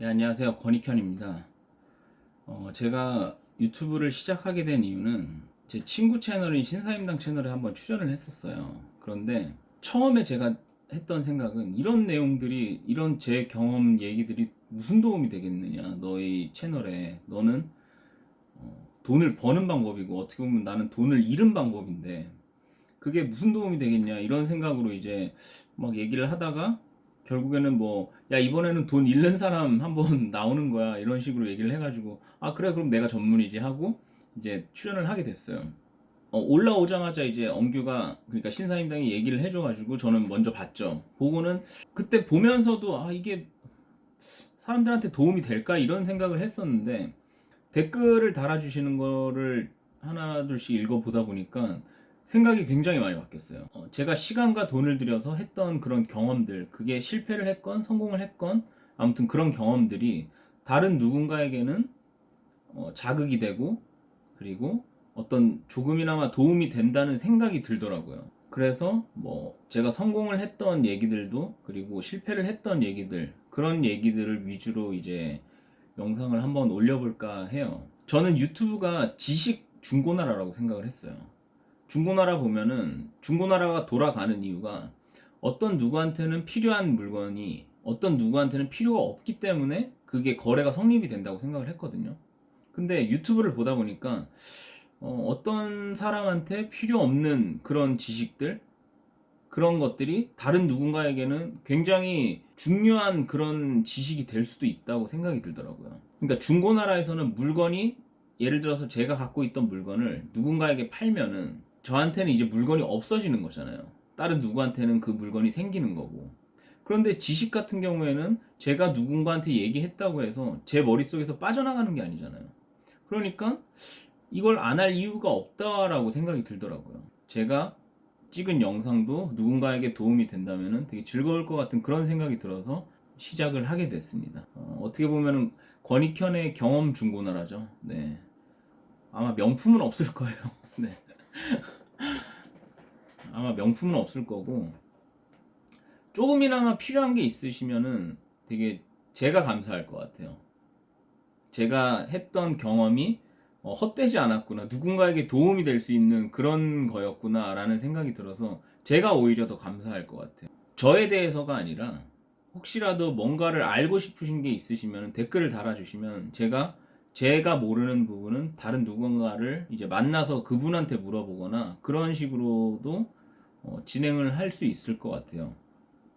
네, 안녕하세요. 권익현입니다. 어, 제가 유튜브를 시작하게 된 이유는 제 친구 채널인 신사임당 채널에 한번 출연을 했었어요. 그런데 처음에 제가 했던 생각은 이런 내용들이, 이런 제 경험 얘기들이 무슨 도움이 되겠느냐. 너의 채널에. 너는 어, 돈을 버는 방법이고, 어떻게 보면 나는 돈을 잃은 방법인데, 그게 무슨 도움이 되겠냐. 이런 생각으로 이제 막 얘기를 하다가 결국에는 뭐, 야, 이번에는 돈 잃는 사람 한번 나오는 거야. 이런 식으로 얘기를 해가지고, 아, 그래, 그럼 내가 전문이지 하고, 이제 출연을 하게 됐어요. 어, 올라오자마자 이제 엄규가, 그러니까 신사임당이 얘기를 해줘가지고, 저는 먼저 봤죠. 보고는, 그때 보면서도, 아, 이게 사람들한테 도움이 될까? 이런 생각을 했었는데, 댓글을 달아주시는 거를 하나 둘씩 읽어보다 보니까, 생각이 굉장히 많이 바뀌었어요. 어, 제가 시간과 돈을 들여서 했던 그런 경험들, 그게 실패를 했건 성공을 했건 아무튼 그런 경험들이 다른 누군가에게는 어, 자극이 되고 그리고 어떤 조금이나마 도움이 된다는 생각이 들더라고요. 그래서 뭐 제가 성공을 했던 얘기들도 그리고 실패를 했던 얘기들 그런 얘기들을 위주로 이제 영상을 한번 올려볼까 해요. 저는 유튜브가 지식 중고나라라고 생각을 했어요. 중고나라 보면은 중고나라가 돌아가는 이유가 어떤 누구한테는 필요한 물건이 어떤 누구한테는 필요가 없기 때문에 그게 거래가 성립이 된다고 생각을 했거든요. 근데 유튜브를 보다 보니까 어, 떤 사람한테 필요 없는 그런 지식들 그런 것들이 다른 누군가에게는 굉장히 중요한 그런 지식이 될 수도 있다고 생각이 들더라고요. 그러니까 중고나라에서는 물건이 예를 들어서 제가 갖고 있던 물건을 누군가에게 팔면은 저한테는 이제 물건이 없어지는 거잖아요. 다른 누구한테는 그 물건이 생기는 거고. 그런데 지식 같은 경우에는 제가 누군가한테 얘기했다고 해서 제 머릿속에서 빠져나가는 게 아니잖아요. 그러니까 이걸 안 할 이유가 없다라고 생각이 들더라고요. 제가 찍은 영상도 누군가에게 도움이 된다면 되게 즐거울 것 같은 그런 생각이 들어서 시작을 하게 됐습니다. 어, 떻게 보면 권익현의 경험 중고나라죠. 네. 아마 명품은 없을 거예요. 네. 아마 명품은 없을 거고 조금이나마 필요한 게 있으시면은 되게 제가 감사할 것 같아요. 제가 했던 경험이 어, 헛되지 않았구나. 누군가에게 도움이 될 수 있는 그런 거였구나 라는 생각이 들어서 제가 오히려 더 감사할 것 같아요. 저에 대해서가 아니라 혹시라도 뭔가를 알고 싶으신 게 있으시면 댓글을 달아주시면 제가 제가 모르는 부분은 다른 누군가를 이제 만나서 그분한테 물어보거나 그런 식으로도 어, 진행을 할 수 있을 것 같아요.